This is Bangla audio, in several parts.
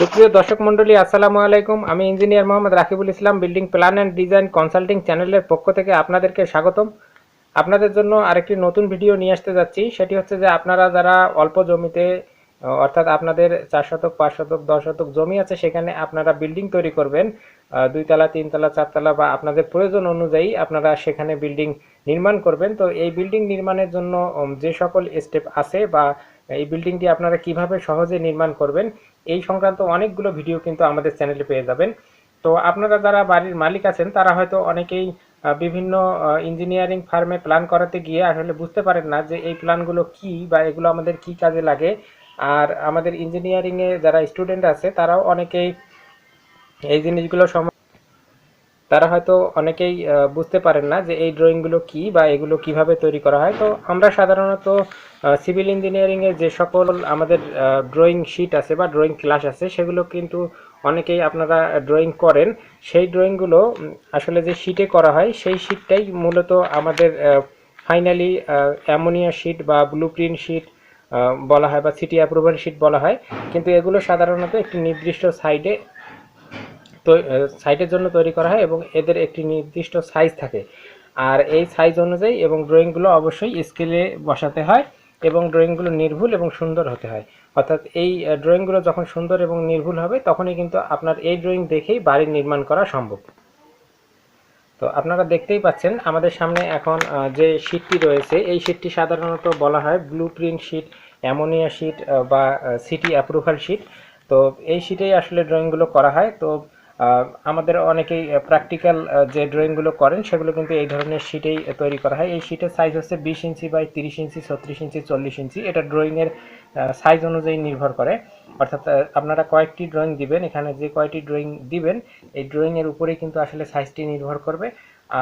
সুপ্রিয় দর্শক মণ্ডলী, আসসালামু আলাইকুম। আমি engineer Mohammad Rakibul Islam, building plan and design consulting চ্যানেলের পক্ষ থেকে আপনাদেরকে স্বাগতম। আপনাদের জন্য আরেকটি নতুন ভিডিও নিয়ে আসতে যাচ্ছি। সেটি হচ্ছে যে আপনারা যারা অল্প জমিতে অর্থাৎ আপনাদের চার শতক, পাঁচ শতক, দশ শতক জমি আছে, সেখানে আপনারা বিল্ডিং তৈরি করবেন। দুইতলা, তিনতলা, চারতলা বা আপনাদের প্রয়োজন অনুযায়ী আপনারা সেখানে বিল্ডিং নির্মাণ করবেন। তো এই বিল্ডিং নির্মাণের জন্য যে সকল স্টেপ আছে বা এই বিল্ডিংটি আপনারা কীভাবে সহজে নির্মাণ করবেন, এই সংক্রান্ত অনেকগুলো ভিডিও কিন্তু আমাদের চ্যানেলে পেয়ে যাবেন। তো আপনারা যারা বাড়ির মালিক আছেন, তারা হয়তো অনেকেই বিভিন্ন ইঞ্জিনিয়ারিং ফার্মে প্ল্যান করাতে গিয়ে আসলে বুঝতে পারেন না যে এই প্ল্যানগুলো কি বা এগুলো আমাদের কি কাজে লাগে। আর আমাদের ইঞ্জিনিয়ারিং এ যারা স্টুডেন্ট আছে, তারাও অনেকেই এই জিনিসগুলো সম তারা হয়তো অনেকেই বুঝতে পারেন না যে এই ড্রয়িংগুলো কি বা এগুলো কীভাবে তৈরি করা হয়। তো আমরা সাধারণত সিভিল ইঞ্জিনিয়ারিং এর যে সকল আমাদের ড্রয়িং শিট আছে বা ড্রয়িং ক্লাস আছে, সেগুলো কিন্তু অনেকেই আপনারা ড্রয়িং করেন। সেই ড্রয়িংগুলো আসলে যে শিটে করা হয়, সেই শিটটাই মূলত আমাদের ফাইনালি অ্যামোনিয়া শিট বা ব্লু প্রিন্ট শিট বলা হয় বা সিটি অ্যাপ্রুভাল শিট বলা হয়। কিন্তু এগুলো সাধারণত একটি নির্দিষ্ট সাইডে সাইটের জন্য তৈরি করা হয় এবং এদের একটি নির্দিষ্ট সাইজ থাকে। আর এই সাইজ অনুযায়ী এবং ড্রয়িংগুলো অবশ্যই স্কেলে বসাতে হয় এবং ড্রয়িংগুলো নির্ভুল এবং সুন্দর হতে হয়। অর্থাৎ এই ড্রয়িংগুলো যখন সুন্দর এবং নির্ভুল হবে, তখনই কিন্তু আপনার এই ড্রয়িং দেখেই বাড়ি নির্মাণ করা সম্ভব। তো আপনারা দেখতেই পাচ্ছেন, আমাদের সামনে এখন যে শীটটি রয়েছে, এই শীটটি সাধারণত বলা হয় blue print sheet ammonia sheet বা সিটি অ্যাপ্রুভাল শিট তো এই শিটেই আসলে ড্রয়িংগুলো করা হয়। তো আমাদের অনেকেই প্র্যাকটিক্যাল যে ড্রয়িংগুলো করেন, সেগুলো কিন্তু এই ধরনের শিটেই তৈরি করা হয়। এই শিটের সাইজ হচ্ছে বিশ ইঞ্চি বাই তিরিশ ইঞ্চি, ছত্রিশ ইঞ্চি, চল্লিশ ইঞ্চি। এটা ড্রয়িংয়ের সাইজ অনুযায়ী নির্ভর করে। অর্থাৎ আপনারা কয়েকটি ড্রয়িং দিবেন, এখানে যে কয়টি ড্রয়িং দিবেন, এই ড্রয়িংয়ের উপরেই কিন্তু আসলে সাইজটি নির্ভর করবে।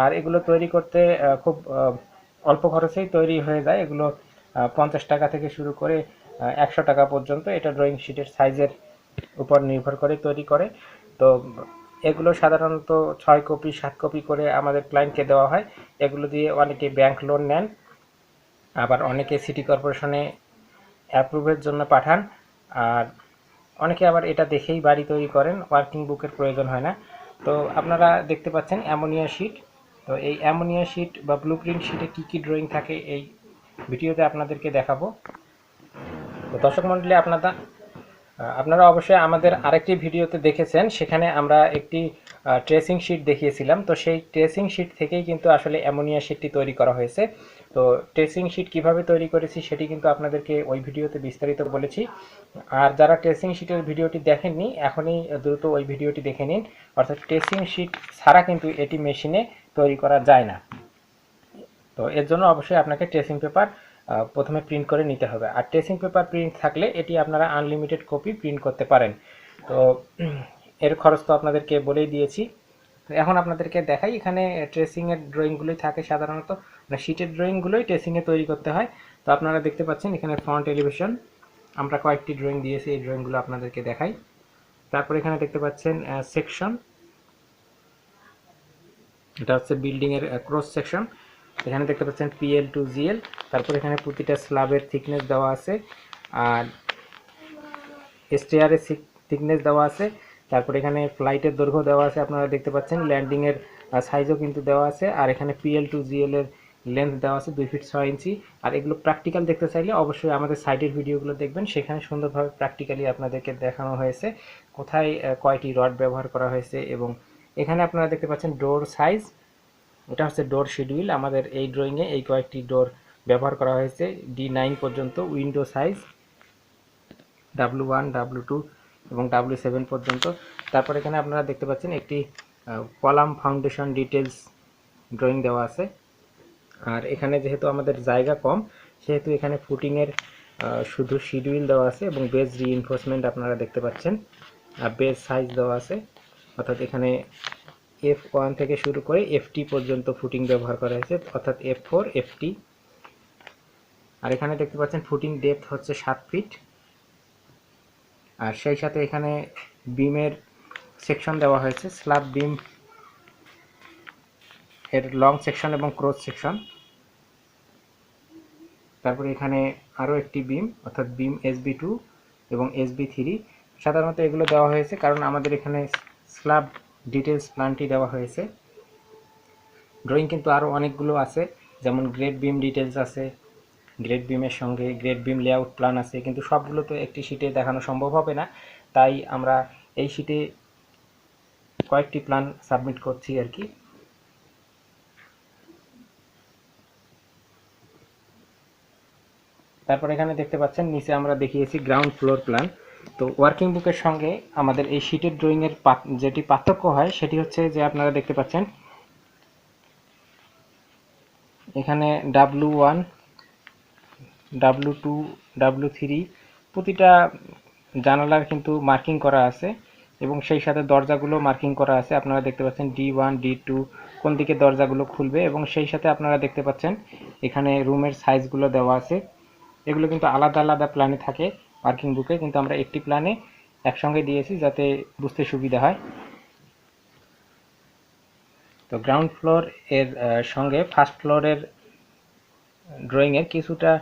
আর এগুলো তৈরি করতে খুব অল্প খরচেই তৈরি হয়ে যায়। এগুলো পঞ্চাশ টাকা থেকে শুরু করে একশো টাকা পর্যন্ত এটা ড্রয়িং শিটের সাইজের উপর নির্ভর করে তৈরি করে। তো এগুলো সাধারণত ছয় কপি, সাত কপি করে আমাদের ক্লায়েন্টকে দেওয়া হয়। এগুলো দিয়ে অনেকে ব্যাংক লোন নেন, আবার অনেকে সিটি কর্পোরেশনে অ্যাপ্রুভের জন্য পাঠান। আর অনেকে আবার এটা দেখেই বাড়ি তৈরি করেন ওয়ার্কিং বুকের প্রয়োজন হয় না। তো আপনারা দেখতে পাচ্ছেন অ্যামোনিয়া শিট তো এই অ্যামোনিয়া শিট বা ব্লু প্রিন্ট শিটে কী কী ড্রয়িং থাকে এই ভিডিওতে আপনাদেরকে দেখাবো। তো দর্শক মণ্ডলী, আপনারা আপনারা অবশ্যই আমাদের আরেকটি ভিডিওতে দেখেছেন সেখানে আমরা একটি ট্রেসিং শিট দেখিয়েছিলাম। তো সেই ট্রেসিং শিট থেকেই কিন্তু আসলে অ্যামোনিয়া শিটটি তৈরি করা হয়েছে। তো ট্রেসিং শিট কীভাবে তৈরি করেছি সেটি কিন্তু আপনাদেরকে ওই ভিডিওতে বিস্তারিত বলেছি। আর যারা ট্রেসিং শিটের ভিডিওটি দেখেননি এখনই দ্রুত ওই ভিডিওটি দেখে নিন। অর্থাৎ ট্রেসিং শিট ছাড়া কিন্তু এটি মেশিনে তৈরি করা যায় না। তো এর জন্য অবশ্যই আপনাকে ট্রেসিং পেপার প্রথমে প্রিন্ট করে নিতে হবে। আর ট্রেসিং পেপার প্রিন্ট থাকলে এটি আপনারা আনলিমিটেড কপি প্রিন্ট করতে পারেন। তো এর খরচ তো আপনাদেরকে বলেই দিয়েছি। এখন আপনাদেরকে দেখাই, এখানে ট্রেসিংয়ের ড্রয়িংগুলোই থাকে সাধারণত। মানে শিটের ড্রয়িংগুলোই ট্রেসিংয়ে তৈরি করতে হয়। তো আপনারা দেখতে পাচ্ছেন, এখানে ফ্রন্ট এলিভেশন আমরা কয়েকটি ড্রয়িং দিয়েছি, এই ড্রয়িংগুলো আপনাদেরকে দেখাই। তারপর এখানে দেখতে পাচ্ছেন সেকশন এটা হচ্ছে বিল্ডিংয়ের ক্রস সেকশন এখানে দেখতে পাচ্ছেন পিএল টু জিএল তারপর এখানে প্রতিটা স্ল্যাবের থিকনেস দেওয়া আছে। আর স্টেয়ারের থিকনেস দেওয়া আছে। তারপর এখানে ফ্লাইটের দৈর্ঘ্য দেওয়া আছে, আপনারা দেখতে পাচ্ছেন। ল্যান্ডিং এর সাইজও কিন্তু দেওয়া আছে। আর এখানে পিএল টু জিএল এর লেন্থ দেওয়া আছে দুই ফিট ছয় ইঞ্চি। আর এগুলো প্র্যাকটিক্যাল দেখতে চাইলে অবশ্যই আমাদের সাইডের ভিডিওগুলো দেখবেন। সেখানে সুন্দরভাবে প্র্যাকটিক্যালি আপনাদেরকে দেখানো হয়েছে কোথায় কয়টি রড ব্যবহার করা হয়েছে এবং এখানে আপনারা দেখতে পাচ্ছেন ডোর সাইজ এটা হচ্ছে ডোর শিডিউল আমাদের এই ড্রয়িংয়ে এই কয়েকটি ডোর ব্যবহার করা হয়েছে। ডি নাইন পর্যন্ত window size W one W two এবং ডাব্লু সেভেন পর্যন্ত। তারপর এখানে আপনারা দেখতে পাচ্ছেন একটি কলাম ফাউন্ডেশন ডিটেলস ড্রয়িং দেওয়া আছে। আর এখানে যেহেতু আমাদের জায়গা কম, সেহেতু এখানে ফুটিংয়ের শুধু শিডিউল দেওয়া আছে এবং বেজ রিইনফোর্সমেন্ট আপনারা দেখতে পাচ্ছেন। আর বেজ সাইজ দেওয়া আছে। অর্থাৎ এখানে এফ ওয়ান থেকে শুরু করে এফটি পর্যন্ত ফুটিং ব্যবহার করা হয়েছে, অর্থাৎ এফ ফোর এফটি আর এখানে দেখতে পাচ্ছেন ফুটিং ডেপথ হচ্ছে সাত ফিট আর সেই সাথে এখানে বিমের সেকশন দেওয়া হয়েছে স্ল্যাব বিম এর লং সেকশন এবং ক্রস সেকশন তারপরে এখানে আরও একটি বিম অর্থাৎ বিম এসবি টু এবং এসবি থ্রি সাধারণত এগুলো দেওয়া হয়েছে কারণ আমাদের এখানে স্ল্যাব ডিটেলস প্ল্যানটি দেওয়া হয়েছে। ড্রয়িং কিন্তু আরও অনেকগুলো আছে, যেমন গ্রেড বিম ডিটেলস আছে গ্রেড বিমের সঙ্গে গ্রেড বিম লেআউট প্ল্যান আছে, কিন্তু সবগুলো তো একটি শিটে দেখানো সম্ভব হবে না। তাই আমরা এই শিটে কয়েকটি প্ল্যান সাবমিট করছি আর কি। তারপর এখানে দেখতে পাচ্ছেন, নিচে আমরা দেখিয়েছি গ্রাউন্ড ফ্লোর প্ল্যান তো ওয়ার্কিং বুকের সঙ্গে আমাদের এই শিটের ড্রয়িংয়ের যেটি পার্থক্য হয়, সেটি হচ্ছে যে আপনারা দেখতে পাচ্ছেন, এখানে W one W two W three প্রতিটা জানালার কিন্তু মার্কিং করা আছে এবং সেই সাথে দরজাগুলো মার্কিং করা আছে। আপনারা দেখতে পাচ্ছেন ডি ওয়ান ডি টু কোন দিকে দরজাগুলো খুলবে এবং সেই সাথে আপনারা দেখতে পাচ্ছেন এখানে রুমের সাইজগুলো দেওয়া আছে। এগুলো কিন্তু আলাদা আলাদা প্ল্যানে থাকে। পার্কিং বুকে, কিন্তু আমরা একটি প্ল্যানে একসঙ্গে দিয়েছি যাতে বুঝতে সুবিধা হয়। তো গ্রাউন্ড ফ্লোর এর সঙ্গে ফার্স্ট ফ্লোরের ড্রয়িংয়ের কিছুটা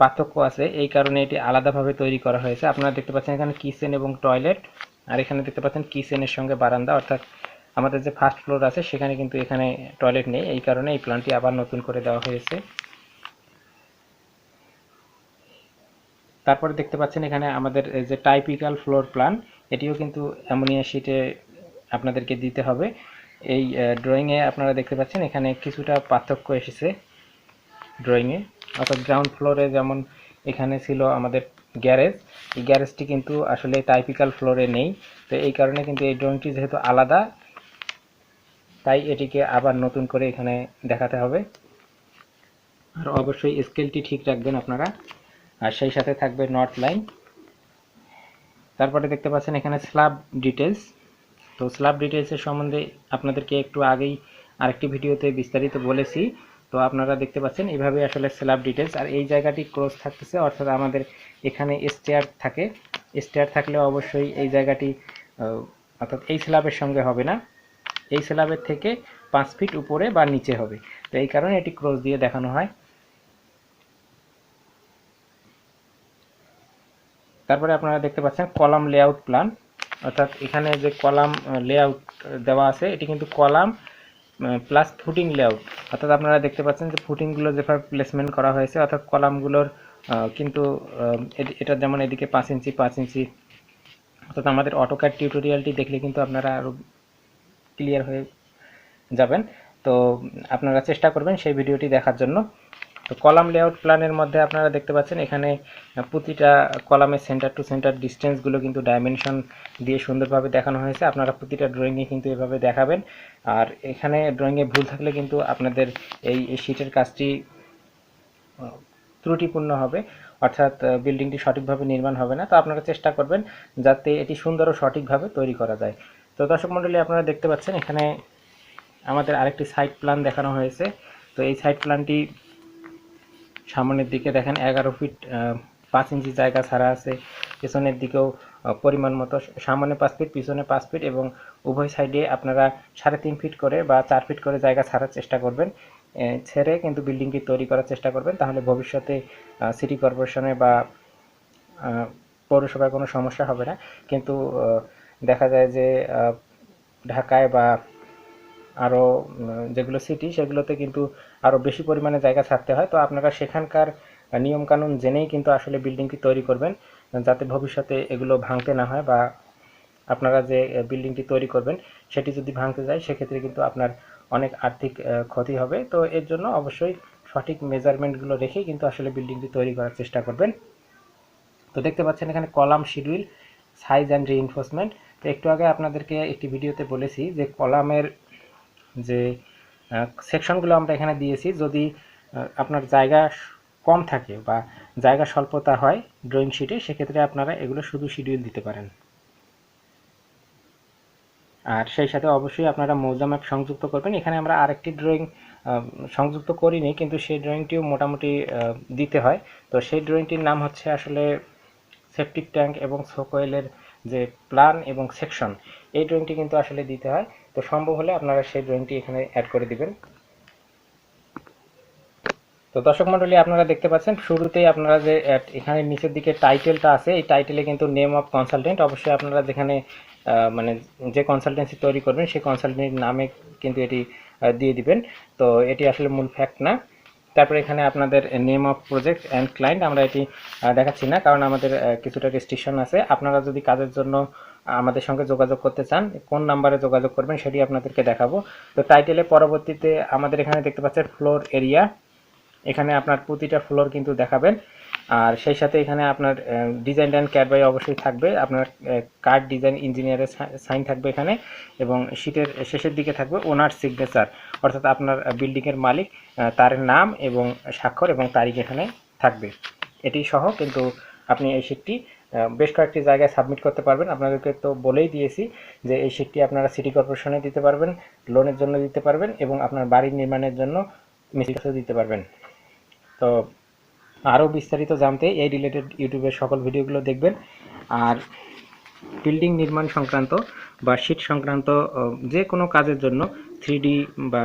পার্থক্য আছে। এই কারণে এটি আলাদাভাবে তৈরি করা হয়েছে। আপনারা দেখতে পাচ্ছেন এখানে কিচেন এবং টয়লেট, আর এখানে দেখতে পাচ্ছেন কিচেনের সঙ্গে বারান্দা, অর্থাৎ আমাদের যে ফার্স্ট ফ্লোর আছে, সেখানে কিন্তু এখানে টয়লেট নেই। এই কারণে এই প্ল্যানটি আবার নতুন করে দেওয়া হয়েছে। তারপরে দেখতে পাচ্ছেন এখানে আমাদের যে টাইপিক্যাল ফ্লোর প্ল্যান এটিও কিন্তু অ্যামোনিয়া শিটে আপনাদেরকে দিতে হবে। এই ড্রয়িংয়ে আপনারা দেখতে পাচ্ছেন এখানে কিছুটা পার্থক্য এসেছে ড্রয়িংয়ে অর্থাৎ গ্রাউন্ড ফ্লোরে যেমন এখানে ছিল আমাদের গ্যারেজ এই গ্যারেজটি কিন্তু আসলে টাইপিক্যাল ফ্লোরে নেই। তো এই কারণে কিন্তু এই ড্রয়িংটি যেহেতু আলাদা, তাই এটিকে আবার নতুন করে এখানে দেখাতে হবে। আর অবশ্যই স্কেলটি ঠিক রাখবেন আপনারা। আর সেই সাথে থাকবে নর্থ লাইন তারপরে দেখতে পাচ্ছেন এখানে স্ল্যাব ডিটেলস তো স্ল্যাব ডিটেলসের সম্বন্ধে আপনাদেরকে একটু আগেই আরেকটি ভিডিওতে বিস্তারিত বলেছি। তো আপনারা দেখতে পাচ্ছেন এইভাবে আসলে স্ল্যাব ডিটেলস আর এই জায়গাটি ক্লোজ থাকতেছে, অর্থাৎ আমাদের এখানে স্টেয়ার থাকে। স্টেয়ার থাকলে অবশ্যই এই জায়গাটি অর্থাৎ এই স্ল্যাবের সঙ্গে হবে না। এই স্ল্যাবের থেকে পাঁচ ফিট উপরে বা নিচে হবে। তো এই কারণে এটি ক্রস দিয়ে দেখানো হয়। তারপরে আপনারা দেখতে পাচ্ছেন কলাম লেআউট প্ল্যান অর্থাৎ এখানে যে কলাম লেআউট দেওয়া আছে, এটি কিন্তু কলাম প্লাস ফুটিং লেআউট অর্থাৎ আপনারা দেখতে পাচ্ছেন যে ফুটিংগুলো যেভাবে প্লেসমেন্ট করা হয়েছে, অর্থাৎ কলামগুলোর কিন্তু এটা যেমন এদিকে পাঁচ ইঞ্চি পাঁচ ইঞ্চি। অর্থাৎ আমাদের অটোক্যাড টিউটোরিয়ালটি দেখলে কিন্তু আপনারা আরও ক্লিয়ার হয়ে যাবেন। তো আপনারা চেষ্টা করবেন সেই ভিডিওটি দেখার জন্য। তো কলাম লেআউট প্ল্যানের মধ্যে আপনারা দেখতে পাচ্ছেন, এখানে প্রতিটা কলামের সেন্টার টু সেন্টার ডিস্টেন্সগুলো কিন্তু ডাইমেনশন দিয়ে সুন্দরভাবে দেখানো হয়েছে। আপনারা প্রতিটা ড্রয়িংয়ে কিন্তু এভাবে দেখাবেন। আর এখানে ড্রয়িংয়ে ভুল থাকলে কিন্তু আপনাদের এই শিটের কাজটি ত্রুটিপূর্ণ হবে। অর্থাৎ বিল্ডিংটি সঠিকভাবে নির্মাণ হবে না। তো আপনারা চেষ্টা করবেন যাতে এটি সুন্দর ও সঠিকভাবে তৈরি করা যায়। তো দর্শক মণ্ডলী আপনারা দেখতে পাচ্ছেন, এখানে আমাদের আরেকটি সাইট প্ল্যান দেখানো হয়েছে। তো এই সাইট প্ল্যানটি সামনের দিকে দেখেন এগারো ফিট পাঁচ ইঞ্চি জায়গা ছাড়া আছে। পেছনের দিকেও পরিমাণ মতো সামনে পাঁচ ফিট, পিছনে পাঁচ ফিট এবং উভয় সাইডে আপনারা সাড়ে তিন ফিট করে বা চার ফিট করে জায়গা ছাড়ার চেষ্টা করবেন। ছেড়ে কিন্তু বিল্ডিংটি তৈরি করার চেষ্টা করবেন। তাহলে ভবিষ্যতে সিটি কর্পোরেশনে বা পৌরসভায় কোনো সমস্যা হবে না। কিন্তু দেখা যায় যে ঢাকায় বা আরও যেগুলো সিটি সেগুলোতে কিন্তু আরও বেশি পরিমাণে জায়গা ছাড়তে হয়। তো আপনারা সেখানকার নিয়মকানুন জেনেই কিন্তু আসলে বিল্ডিংটি তৈরি করবেন, যাতে ভবিষ্যতে এগুলো ভাঙতে না হয় বা আপনারা যে বিল্ডিংটি তৈরি করবেন, সেটি যদি ভাঙতে যায়, সেক্ষেত্রে কিন্তু আপনার অনেক আর্থিক ক্ষতি হবে। তো এর জন্য অবশ্যই সঠিক মেজারমেন্টগুলো রেখেই কিন্তু আসলে বিল্ডিংটি তৈরি করার চেষ্টা করবেন। তো দেখতে পাচ্ছেন এখানে column schedule size and reinforcement তো একটু আগে আপনাদেরকে একটি ভিডিওতে বলেছি যে কলামের যে সেকশনগুলো আমরা এখানে দিয়েছি। যদি আপনার জায়গা কম থাকে বা জায়গা স্বল্পতা হয় ড্রয়িং শিটে সেক্ষেত্রে আপনারা এগুলো শুধু শিডিউল দিতে পারেন। আর সেই সাথে অবশ্যই আপনারা মৌজা ম্যাপ সংযুক্ত করবেন। এখানে আমরা আরেকটি ড্রয়িং সংযুক্ত করিনি, কিন্তু সেই ড্রয়িংটিও মোটামুটি দিতে হয়। তো সেই ড্রয়িংটির নাম হচ্ছে আসলে সেপটিক ট্যাঙ্ক এবং সোকোয়েলের যে প্ল্যান এবং সেকশন এই ড্রয়িংটি কিন্তু আসলে দিতে হয়। তো সম্ভব হলে আপনারা সেই ড্রয়িংটি এখানে অ্যাড করে দিবেন। তো দর্শক মণ্ডলী, আপনারা দেখতে পাচ্ছেন, শুরুতেই আপনারা যে এখানে নিচের দিকে টাইটেলটা আছে, এই টাইটেলে কিন্তু নেম অফ কনসালটেন্ট অবশ্যই আপনারা যেখানে মানে যে কনসালটেন্সি তৈরি করবেন, সেই কনসালটেন্টের নামে কিন্তু এটি দিয়ে দিবেন। তো এটি আসলে মূল ফ্যাক্ট না। তারপরে এখানে আপনাদের name of project and client আমরা এটি দেখাচ্ছি না, কারণ আমাদের কিছুটা রেস্ট্রিকশন আছে। আপনারা যদি কাজের জন্য আমাদের সঙ্গে যোগাযোগ করতে চান কোন নাম্বারে যোগাযোগ করবেন সেটি আপনাদেরকে দেখাবো। তো টাইটেলে পরবর্তীতে আমাদের এখানে দেখতে পাচ্ছেন ফ্লোর এরিয়া। এখানে আপনার প্রতিটা ফ্লোর কিন্তু দেখাবেন। আর সেই সাথে এখানে আপনার ডিজাইন অ্যান্ড ক্যাড বাই অবশ্যই থাকবে। আপনার কার্ড ডিজাইন ইঞ্জিনিয়ারের সাইন থাকবে এখানে এবং শীটের শেষের দিকে থাকবে ওনার সিগনেচার অর্থাৎ আপনার বিল্ডিংয়ের মালিক তার নাম এবং স্বাক্ষর এবং তারিখ এখানে থাকবে। এটি সহ কিন্তু আপনি এই আহ, বেশ কয়েকটি জায়গায় সাবমিট করতে পারবেন। আপনাদেরকে তো বলেই দিয়েছি যে এই শীটটি আপনারা সিটি কর্পোরেশনে দিতে পারবেন লোনের জন্য দিতে পারবেন এবং আপনার বাড়ি নির্মাণের জন্য মিস্ত্রিকেও দিতে পারবেন। তো আরও বিস্তারিত জানতে এই রিলেটেড ইউটিউবের সকল ভিডিওগুলো দেখবেন। আর বিল্ডিং নির্মাণ সংক্রান্ত বা শীট সংক্রান্ত যে কোনো কাজের জন্য থ্রি বা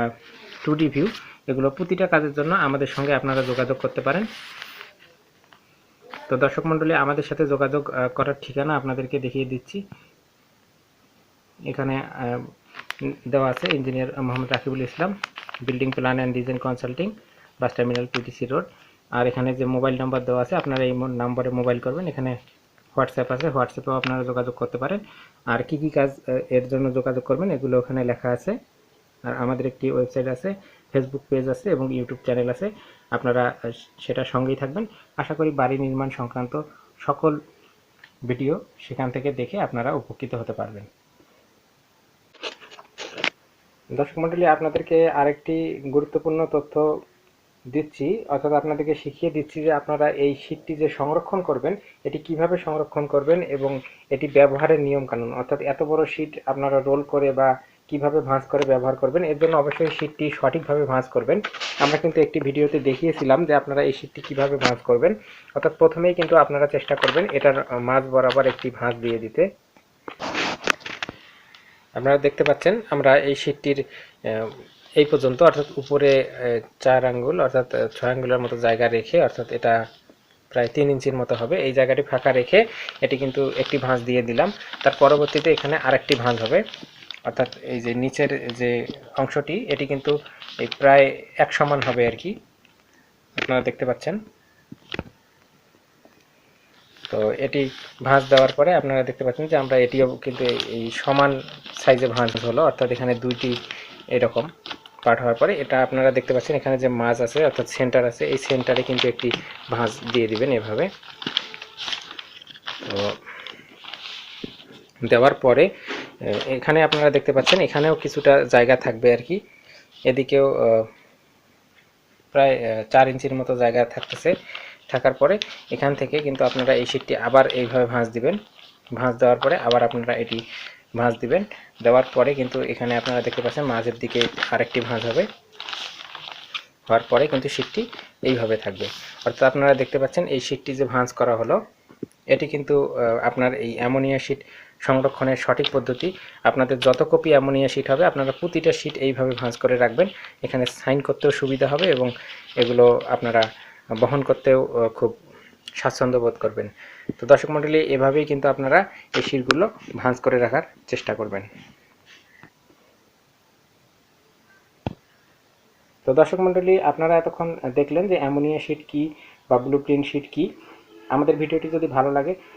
টু ভিউ এগুলো প্রতিটা কাজের জন্য আমাদের সঙ্গে আপনারা যোগাযোগ করতে পারেন। তো দর্শক মণ্ডলী, আমাদের সাথে যোগাযোগ করার ঠিকানা আপনাদেরকে দেখিয়ে দিচ্ছি। এখানে দেওয়া আছে engineer Mohammad Rakibul Islam, building plan and design consulting, bus terminal PTC road. আর এখানে যে মোবাইল নাম্বার দেওয়া আছে, আপনারা এই নাম্বারে মোবাইল করবেন। এখানে হোয়াটসঅ্যাপ আছে, হোয়াটসঅ্যাপেও আপনারা যোগাযোগ করতে পারেন। আর কি কি কাজ এর জন্য যোগাযোগ করবেন, এগুলো ওখানে লেখা আছে। আর আমাদের একটি ওয়েবসাইট আছে, ফেসবুক পেজ আছে এবং ইউটিউব চ্যানেল আছে। আপনারা সেটা সঙ্গেই থাকবেন। আশা করি বাড়ি নির্মাণ সংক্রান্ত সকল ভিডিও সেখান থেকে দেখে আপনারা উপকৃত হতে পারবেন। দর্শক মণ্ডলী, আপনাদেরকে আরেকটি গুরুত্বপূর্ণ তথ্য দিচ্ছি, অর্থাৎ আপনাদেরকে শিখিয়ে দিচ্ছি যে আপনারা এই শীটটি যে সংরক্ষণ করবেন, এটি কীভাবে সংরক্ষণ করবেন এবং এটি ব্যবহারের নিয়ম কানুন অর্থাৎ এত বড় শীট আপনারা রোল করে বা কীভাবে ভাঁজ করে ব্যবহার করবেন, এর জন্য অবশ্যই শীটটি সঠিকভাবে ভাঁজ করবেন। আমরা কিন্তু একটি ভিডিওতে দেখিয়েছিলাম যে আপনারা এই শীটটি কীভাবে ভাঁজ করবেন। অর্থাৎ প্রথমেই কিন্তু আপনারা চেষ্টা করবেন এটার মাঝ বরাবর একটি ভাঁজ দিয়ে দিতে। আপনারা দেখতে পাচ্ছেন, আমরা এই শীটটির এই পর্যন্ত, অর্থাৎ উপরে চার আঙ্গুল, অর্থাৎ ছয় আঙ্গুলের মতো জায়গা রেখে, অর্থাৎ এটা প্রায় তিন ইঞ্চির মতো হবে। এই জায়গাটি ফাঁকা রেখে এটি কিন্তু একটি ভাঁজ দিয়ে দিলাম। তার পরবর্তীতে এখানে আরেকটি ভাঁজ হবে। অর্থাৎ এই যে নিচের যে অংশটি, এটি কিন্তু এই প্রায় এক সমান হবে আর কি। আপনারা দেখতে পাচ্ছেন। তো এটি ভাঁজ দেওয়ার পরে আপনারা দেখতে পাচ্ছেন যে আমরা এটিও কিন্তু এই- সমান সাইজে ভাঁজ হলো, অর্থাৎ এখানে দুইটি এরকম পার্ট হওয়ার পরে এটা আপনারা দেখতে পাচ্ছেন এখানে যে মাছ আছে, অর্থাৎ সেন্টার আছে, এই সেন্টারে কিন্তু একটি ভাঁজ দিয়ে দিবেন এভাবে। তো দেওয়ার পরে এখানে আপনারা দেখতে পাচ্ছেন, এখানেও কিছুটা জায়গা থাকবে আর কি। এদিকেও প্রায় চার ইঞ্চির মতো জায়গা থাকতেছে। থাকার পরে এখান থেকে কিন্তু আপনারা এই শীটটি আবার এইভাবে ভাঁজ দিবেন। ভাঁজ দেওয়ার পরে আবার আপনারা এটি ভাঁজ দিবেন। দেওয়ার পরে কিন্তু এখানে আপনারা দেখতে পাচ্ছেন মাঝের দিকে আরেকটি ভাঁজ হবে। হওয়ার পরে কিন্তু শীটটি এইভাবে থাকবে। অর্থাৎ আপনারা দেখতে পাচ্ছেন এই শীটটি যে ভাঁজ করা হলো, এটি কিন্তু আপনার এই অ্যামোনিয়া শীট সংরক্ষণের সঠিক পদ্ধতি। আপনাদের যত কপি অ্যামোনিয়া শীট হবে, আপনারা প্রতিটা শীট এইভাবে ভাঁজ করে রাখবেন। এখানে সাইন করতেও সুবিধা হবে এবং এগুলো আপনারা বহন করতেও খুব স্বাচ্ছন্দ্য বোধ করবেন। তো দর্শক মণ্ডলী এভাবেই কিন্তু আপনারা এই শীটগুলো ভাঁজ করে রাখার চেষ্টা করবেন। তো দর্শক মণ্ডলী আপনারা এতক্ষণ দেখলেন যে অ্যামোনিয়া শীট কি বা ব্লু প্রিন্ট শীট কি। আমাদের ভিডিওটি যদি ভালো লাগে